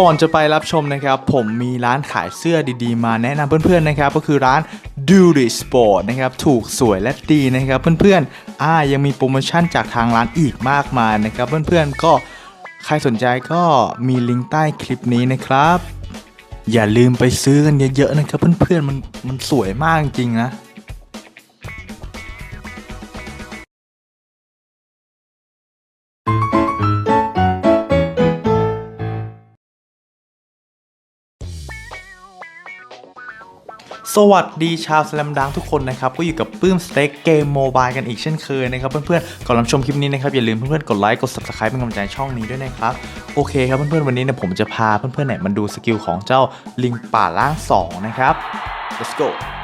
ก่อนจะไปรับชมนะครับ ผมมีร้านขายเสื้อดีๆ มาแนะนำเพื่อนๆนะครับ ก็คือร้าน Duty Sport นะครับ ถูกสวยและดีนะครับ เพื่อนๆอ่ายังมีโปรโมชั่นจากทางร้านอีกมากมายนะครับ เพื่อนๆก็ใครสนใจก็มีลิงก์ใต้คลิปนี้นะครับ อย่าลืมไปซื้อกันเยอะๆนะครับ เพื่อนๆมันมันสวยมากจริงๆนะ สวัสดีชาวสแลมดังทุกคนนะครับ ก็อยู่กับปื้มสเต็กเกมโมบายกันอีกเช่นเคยนะครับ เพื่อนๆ ก่อนรับชมคลิปนี้นะครับ อย่าลืมเพื่อนๆ กดไลค์ กด subscribe เป็นกำลังใจช่องนี้ด้วยนะครับ โอเคครับเพื่อนๆ วันนี้เนี่ยผมจะพาเพื่อนๆเนี่ยมาดูสกิลของเจ้าลิงป่าล่าง 2 นะครับ let's go「